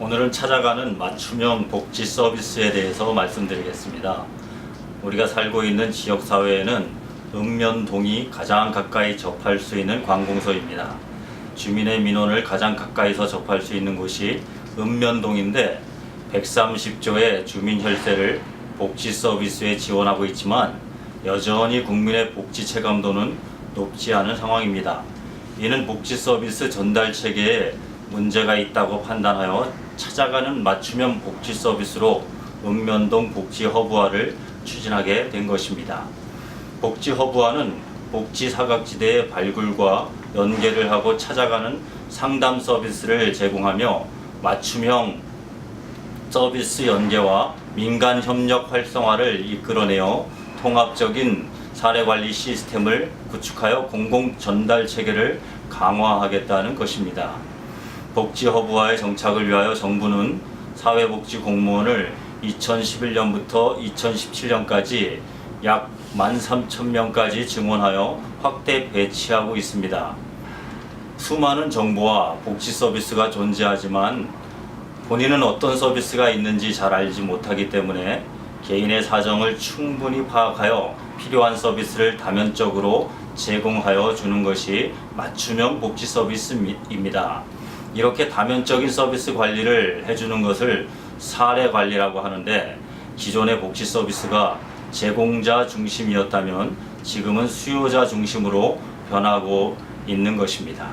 오늘은 찾아가는 맞춤형 복지 서비스에 대해서 말씀드리겠습니다. 우리가 살고 있는 지역 사회에는 읍면동이 가장 가까이 접할 수 있는 관공서입니다. 주민의 민원을 가장 가까이서 접할 수 있는 곳이 읍면동인데 130조의 주민 혈세를 복지 서비스에 지원하고 있지만 여전히 국민의 복지 체감도는 높지 않은 상황입니다. 이는 복지 서비스 전달 체계에 문제가 있다고 판단하여 찾아가는 맞춤형 복지 서비스로 읍면동 복지 허브화를 추진하게 된 것입니다. 복지 허브화는 복지 사각지대의 발굴과 연계를 하고 찾아가는 상담 서비스를 제공하며 맞춤형 서비스 연계와 민간 협력 활성화를 이끌어내어 통합적인 사례 관리 시스템을 구축하여 공공 전달 체계를 강화하겠다는 것입니다. 복지 허브화의 정착을 위하여 정부는 사회복지 공무원을 2011년부터 2017년까지 약 13,000명까지 증원하여 확대 배치하고 있습니다. 수많은 정보와 복지 서비스가 존재하지만 본인은 어떤 서비스가 있는지 잘 알지 못하기 때문에 개인의 사정을 충분히 파악하여 필요한 서비스를 다면적으로 제공하여 주는 것이 맞춤형 복지 서비스입니다. 이렇게 다면적인 서비스 관리를 해주는 것을 사례 관리라고 하는데 기존의 복지 서비스가 제공자 중심이었다면 지금은 수요자 중심으로 변하고 있는 것입니다.